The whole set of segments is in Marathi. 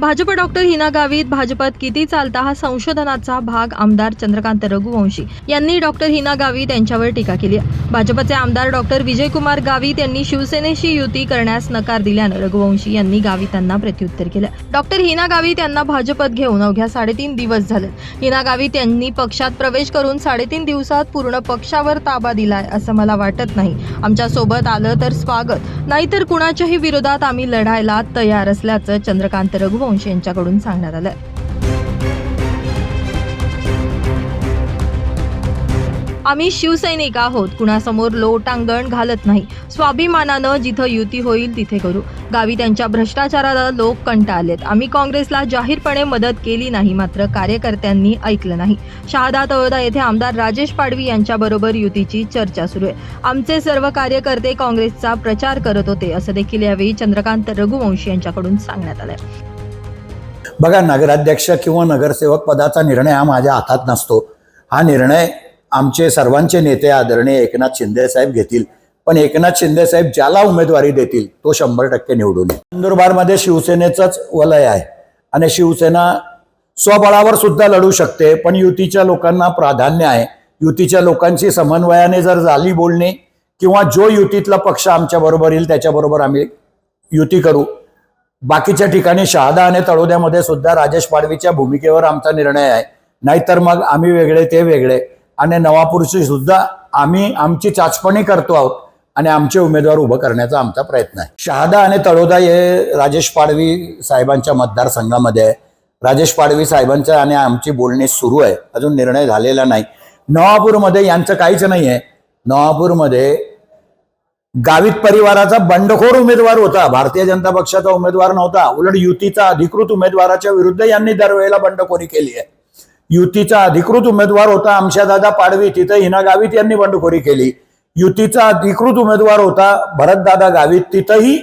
भाजप डॉक्टर हिना गावित भाजपात किती चालता हा संशोधनाचा भाग आमदार चंद्रकांत रघुवंशी यांनी डॉक्टर हिना गावित यांच्यावर टीका केली आहे. भाजपचे आमदार डॉक्टर विजयकुमार गावित यांनी शिवसेनेशी युती करण्यास नकार दिल्यानं रघुवंशी यांनी गावितांना प्रत्युत्तर केलं. डॉक्टर हिना गावित यांना भाजपत घेऊन अवघ्या साडेतीन दिवस झाले. हिना गावित यांनी पक्षात प्रवेश करून साडेतीन दिवसात पूर्ण पक्षावर ताबा दिलाय असं मला वाटत नाही. आमच्यासोबत आलं तर स्वागत. नाहीतर कुणाच्याही विरोधात आम्ही लढायला तयार असल्याचं चंद्रकांत रघुवंशी यांच्याकडून सांगण्यात आलं. आम्ही शिवसैनिक आहोत. कुणासमोर लोटांगण घालत नाही. स्वाभिमानानं जिथं युती होईल तिथे करू. गावी त्यांच्या भ्रष्टाचाराला लोक कंटाळलेत. आम्ही काँग्रेसला जाहीरपणे मदत केली नाही मात्र कार्यकर्त्यांनी ऐकलं नाही. शहादा तळोदा येथे आमदार राजेश पाडवी यांच्याबरोबर युतीची चर्चा सुरू आहे. आमचे सर्व कार्यकर्ते काँग्रेसचा प्रचार करत होते असं देखील यावेळी चंद्रकांत रघुवंशी यांच्याकडून सांगण्यात आलंय. बघा नगराध्यक्ष किंवा नगरसेवक पदाचा निर्णय हा माझ्या हातात नसतो. हा निर्णय आमचे सर्वांचे नेते आदरणीय एकनाथ शिंदे साहेब घेतील. पण एकनाथ शिंदे साहेब ज्याला उमेदवारी देतील तो शंभर टक्के निवडून येईल. नंदुरबारमध्ये शिवसेनेचंच वलय आहे. आणि शिवसेना स्वबळावर सुद्धा लढू शकते पण युतीच्या लोकांना प्राधान्य आहे. युतीच्या लोकांची समन्वयाने जर झाली बोलणी किंवा जो युतीतला पक्ष आमच्या बरोबर येईल त्याच्याबरोबर आम्ही युती करू. बाकीच्या ठिकाणी शहादा आणि तळोद्यामध्ये सुद्धा राजेश पाडवीच्या भूमिकेवर आमचा निर्णय आहे. नाहीतर मग आम्ही वेगळे ते वेगळे. आणि नवापूरची सुद्धा आम्ही आमची चाचपणी करतो आहोत आणि आमचे उमेदवार उभं करण्याचा आमचा प्रयत्न आहे. शहादा आणि तळोदा हे राजेश पाडवी साहेबांच्या मतदारसंघामध्ये आहे. राजेश पाडवी साहेबांचं आणि आमची बोलणी सुरू आहे. अजून निर्णय झालेला नाही. नवापूरमध्ये यांचं काहीच नाही आहे नवापूरमध्ये गावित परिवाराचा बंडखोर उमेदवार होता. भारतीय जनता पक्षाचा उमेदवार नव्हता. उलट युतीचा अधिकृत उमेदवाराच्या विरुद्ध यांनी दरवेळेला बंडखोरी केली आहे. युतीचा अधिकृत उमेदवार होता आमशादादा पाडवी. तिथं हिना गावित यांनी बंडखोरी केली. युतीचा अधिकृत उमेदवार होता भरतदादा गावित. तिथंही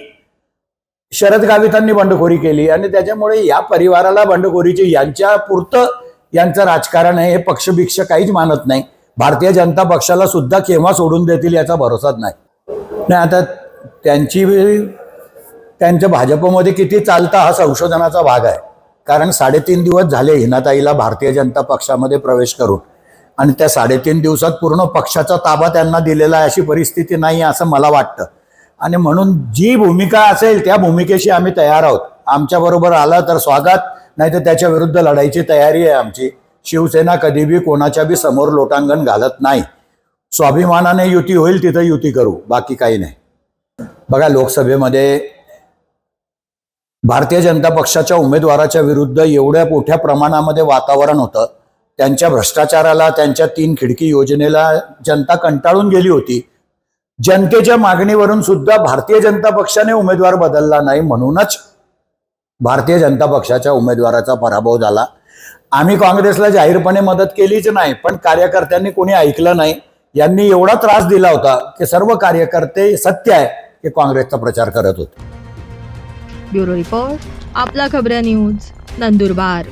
शरद गावितांनी बंडखोरी केली. आणि त्याच्यामुळे या परिवाराला बंडखोरीची यांच्या पुरतं यांचं राजकारण आहे हे पक्षभिक्ष काहीच मानत नाही. भारतीय जनता पक्षाला सुद्धा केव्हा सोडून देतील याचा भरोसाच नाही. नाही आता त्यांची त्यांच्या भाजपमध्ये किती चालता हा संशोधनाचा भाग आहे. कारण साडेतीन दिवस झाले हिनाताईला भारतीय जनता पक्षामध्ये प्रवेश करून. आणि त्या साडेतीन दिवसात पूर्ण पक्षाचा ताबा त्यांना दिलेला आहे अशी परिस्थिती नाही असं मला वाटतं. आणि म्हणून जी भूमिका असेल त्या भूमिकेशी आम्ही तयार आहोत. आमच्याबरोबर आला तर स्वागत नाही तर त्याच्या विरुद्ध लढाईची तयारी आहे आमची. शिवसेना कधी बी कोणाच्या बी समोर लोटांगण घालत नाही. स्वाभिमानाने युती होईल तिथं युती करू बाकी काही नाही. बघा लोकसभेमध्ये भारतीय जनता पक्षाच्या उमेदवाराच्या विरुद्ध एवढ्या मोठ्या प्रमाणामध्ये वातावरण होतं. त्यांच्या भ्रष्टाचाराला त्यांच्या तीन खिडकी योजनेला जनता कंटाळून गेली होती. जनतेच्या मागणीवरून सुद्धा भारतीय जनता पक्षाने उमेदवार बदलला नाही म्हणूनच भारतीय जनता पक्षाच्या उमेदवाराचा पराभव झाला. आम्ही काँग्रेसला जाहीरपणे मदत केलीच नाही पण कार्यकर्त्यांनी कोणी ऐकलं नाही. यांनी एवढा त्रास दिला होता की सर्व कार्यकर्ते सत्य आहे की काँग्रेसचा प्रचार करत होते. ब्युरो रिपोर्ट आपला खबऱ्या न्यूज नंदुरबार.